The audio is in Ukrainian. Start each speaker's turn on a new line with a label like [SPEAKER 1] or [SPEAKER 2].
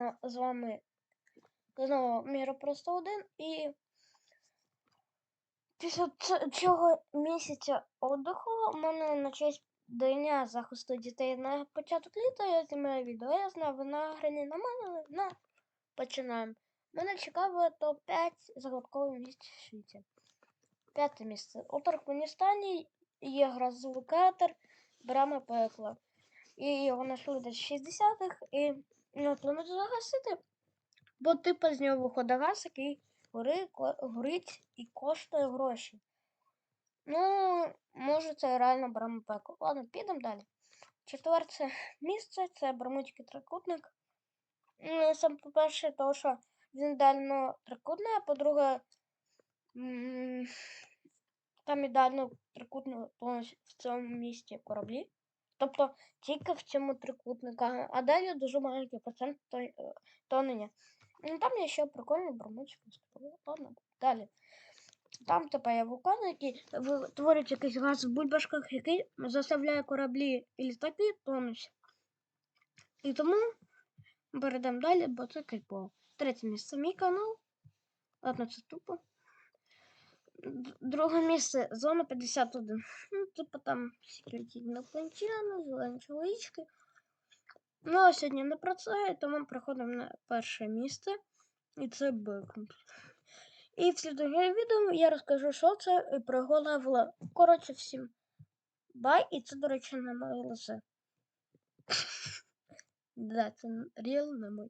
[SPEAKER 1] А, З вами знову Міра Просто один і після цього місяця отдиху у мене на честь Дня захисту дітей на початок літа я знімаю відео. Я знаю, ви на мене, але на починаємо. Мене цікаве топ-5 загадкових місць в світі. П'яте місце. У Туркменістані є грозовий катер Брама пекла. І його знайшли десь 60-х, і його планують загасити, бо типу з нього виходить газ, який гори, горить і коштує гроші. Ну, може, це реально брама пекла. Ладно, підемо далі. Четверте місце це Бермудський трикутник. Ну, сам по-перше, тому що він ідеально трикутний, а по-друге, там ідеально трикутно в цьому місці кораблі. Тобто тільки в цьому трикутнику, а далі дуже маленький процент е, тонення. Ну, там є ще прикольний островок. Ладно, далі. Там типа є вулкан, який витворюють якийсь газ в бульбашках, який заставляє кораблі і літаки тонуть. І тому перейдемо далі, бо це кайфово. Третє місце мій канал. Ладно, це тупо. Друге місце зона 51. Ну, типу там секреті інопланетяни, зелені чоловічки. Ну, а сьогодні не про це, тому приходимо на перше місце. І це Бекмп. І в слідуючому відео я розкажу, що це і про його левела. Коротше, всім бай, і це, до речі, не моє лице. Да, це реально не моє.